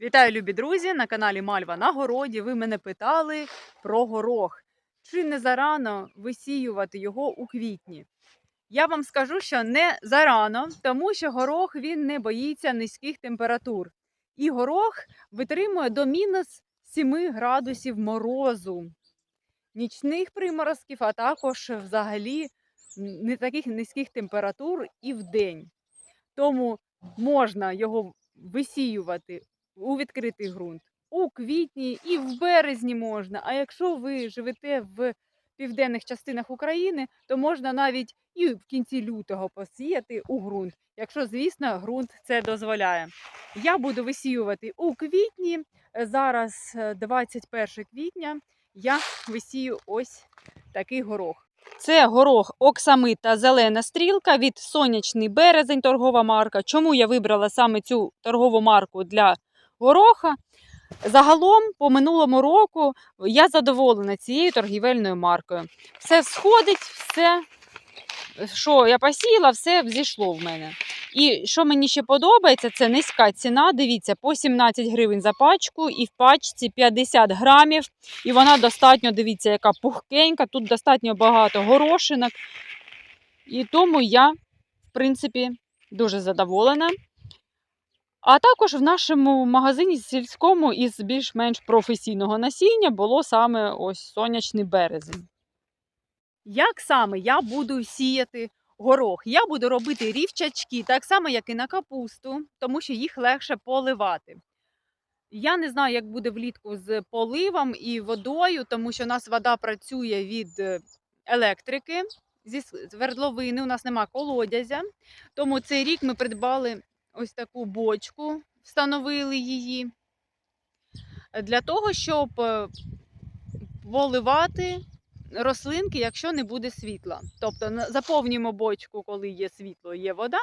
Вітаю, любі друзі! На каналі Мальва на городі. Ви мене питали про горох. Чи не зарано висіювати його у квітні? Я вам скажу, що не зарано, тому що горох він не боїться низьких температур. І горох витримує до мінус 7 градусів морозу, нічних приморозків, а також взагалі не таких низьких температур і в день. Тому можна його висіювати у відкритий ґрунт. У квітні і в березні можна. А якщо ви живете в південних частинах України, то можна навіть і в кінці лютого посіяти у ґрунт, якщо, звісно, ґрунт це дозволяє. Я буду висіювати у квітні. Е, Зараз е, 21 квітня. Я висію ось такий горох. Це горох оксамита зелена стрілка від сонячний березень, торгова марка. Чому я вибрала саме цю торгову марку для гороха? Загалом, по минулому року, я задоволена цією торгівельною маркою. Все сходить, все, що я посіяла, все взійшло в мене. І що мені ще подобається, це низька ціна. Дивіться, по 17 гривень за пачку, і в пачці 50 грамів. І вона достатньо, дивіться, яка пухкенька. Тут достатньо багато горошинок. І тому я, в принципі, дуже задоволена. А також в нашому магазині сільському із більш-менш професійного насіння було саме ось сонячний березень. Як саме я буду сіяти горох? Я буду робити рівчачки, так само, як і на капусту, тому що їх легше поливати. Я не знаю, як буде влітку з поливом і водою, тому що у нас вода працює від е, електрики зі свердловини. У нас нема колодязя. Тому цей рік ми придбали ось таку бочку, встановили її для того, щоб е, поливати рослинки, якщо не буде світла. Тобто заповнюємо бочку, коли є світло, є вода,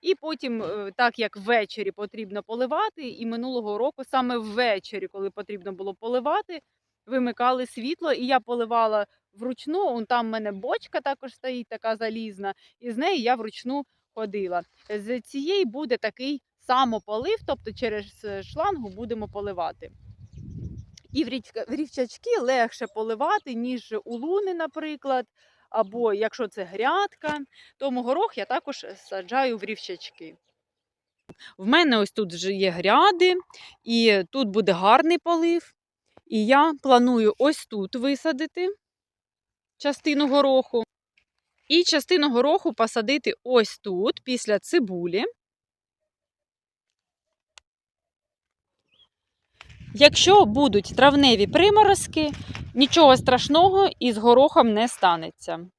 і потім, е, так як ввечері потрібно поливати, і минулого року саме ввечері, коли потрібно було поливати, вимикали світло, і я поливала вручну. Он там в мене бочка також стоїть, така залізна, і з неї я вручну ходила. З цієї буде такий самополив, тобто через е, шлангу будемо поливати. І в рівчачки легше поливати, ніж у луни, наприклад, або якщо це грядка, тому горох я також саджаю в рівчачки. В мене ось тут вже є гряди, і тут буде гарний полив. І я планую ось тут висадити частину гороху. І частину гороху посадити ось тут, після цибулі. Якщо будуть травневі приморозки, нічого страшного із горохом не станеться.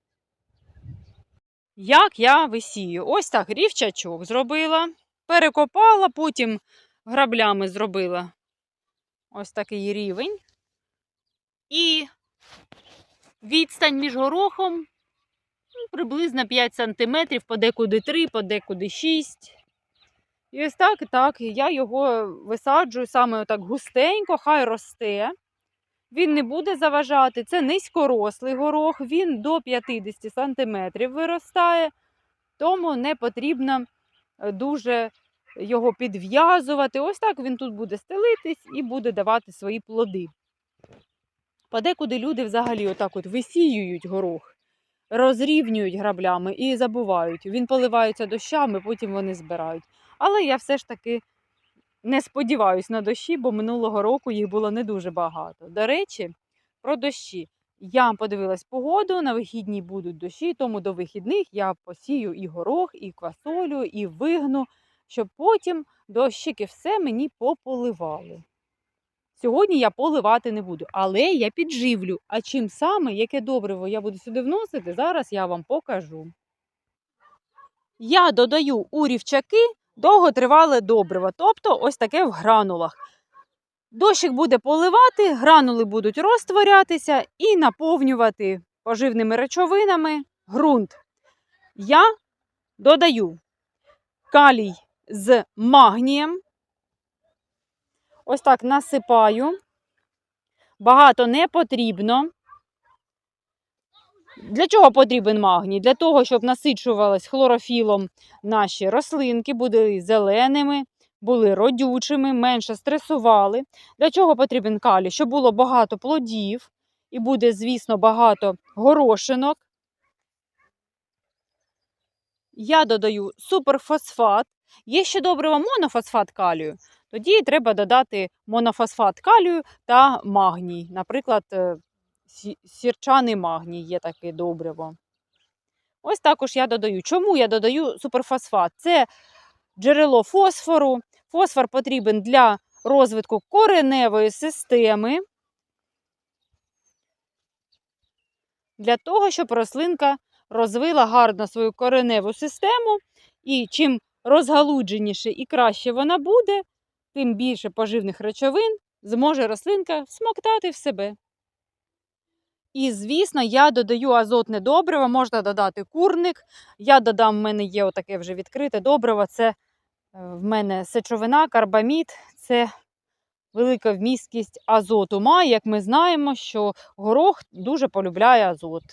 Як я висію? Ось так рівчачок зробила, перекопала, потім граблями зробила ось такий рівень. І відстань між горохом приблизно 5 см, подекуди 3, подекуди 6 і ось так, так, я його висаджую саме так густенько, хай росте. Він не буде заважати. Це низькорослий горох, він до 50 см виростає, тому не потрібно е, дуже його підв'язувати. Ось так він тут буде стелитись і буде давати свої плоди. Подекуди люди взагалі отак от висіюють горох, розрівнюють граблями і забувають. Він поливається дощами, потім вони збирають. Але я все ж таки не сподіваюся на дощі, бо минулого року їх було не дуже багато. До речі, про дощі. Я подивилась погоду, на вихідні будуть дощі, тому до вихідних я посію і горох, і квасолю, і вигну, щоб потім дощики все мені пополивали. Сьогодні я поливати не буду, але я підживлю. А чим саме, яке добриво я буду сюди вносити, зараз я вам покажу. Я додаю у рівчаки довготривале добриво, тобто ось таке в гранулах. Дощик буде поливати, гранули будуть розтворятися і наповнювати поживними речовинами ґрунт. Я додаю калій з магнієм. Ось так насипаю. Багато не потрібно. Для чого потрібен магній? Для того, щоб насичувались хлорофілом наші рослинки, були зеленими, були родючими, менше стресували. Для чого потрібен калій? Щоб було багато плодів і буде, звісно, багато горошинок. Я додаю суперфосфат. Є ще добриво монофосфат калію. Тоді треба додати монофосфат калію та магній. Наприклад, е, сірчаний магній є таке добриво. Ось також я додаю. Чому я додаю суперфосфат? Це джерело фосфору. Фосфор потрібен для розвитку кореневої системи, для того, щоб рослинка розвила гарно свою кореневу систему. І чим розгалудженіше і краще вона буде, тим більше поживних речовин зможе рослинка всмоктати в себе. І, звісно, я додаю азотне добриво, можна додати курник. Я додам, в мене є отаке вже відкрите добриво. Це е, в мене сечовина, карбамід, це велика вмісткість азоту має. Як ми знаємо, що горох дуже полюбляє азот.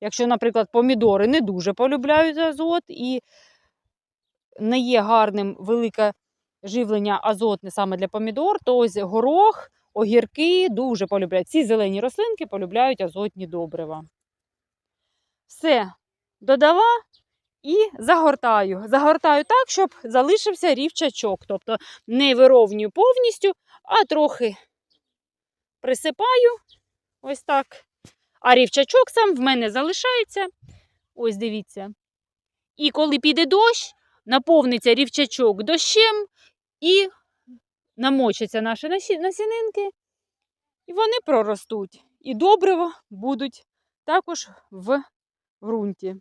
Якщо, наприклад, помідори не дуже полюбляють азот і не є гарним велике живлення азотне саме для помідор, то ось горох, огірки дуже полюбляють. Ці зелені рослинки полюбляють азотні добрива. Все, додала і загортаю. Загортаю так, щоб залишився рівчачок. Тобто не вировнюю повністю, а трохи присипаю. Ось так. А рівчачок сам в мене залишається. Ось дивіться. І коли піде дощ, наповниться рівчачок дощем і намочаться наші насі- насінинки, і вони проростуть. І добриво будуть також в ґрунті.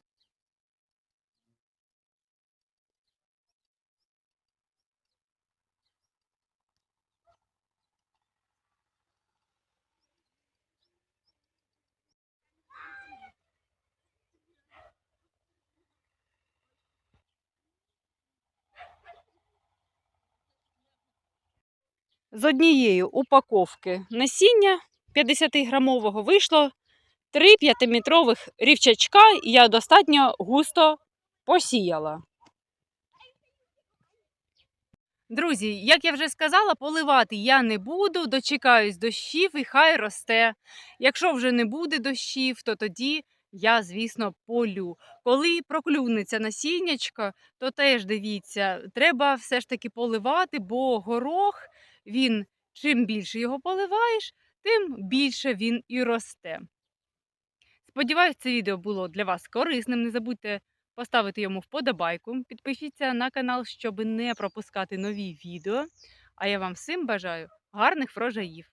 З однієї упаковки насіння 50-грамового вийшло 3 5-метрових рівчачка, і я достатньо густо посіяла. Друзі, як я вже сказала, поливати я не буду, дочекаюсь дощів і хай росте. Якщо вже не буде дощів, то тоді я, звісно, полю. Коли проклюнеться насіннячко, то теж дивіться, треба все ж таки поливати, бо горох він чим більше його поливаєш, тим більше він і росте. Сподіваюсь, це відео було для вас корисним. Не забудьте поставити йому вподобайку. Підпишіться на канал, щоб не пропускати нові відео. А я вам всім бажаю гарних врожаїв.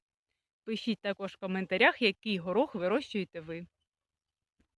Пишіть також в коментарях, який горох вирощуєте ви.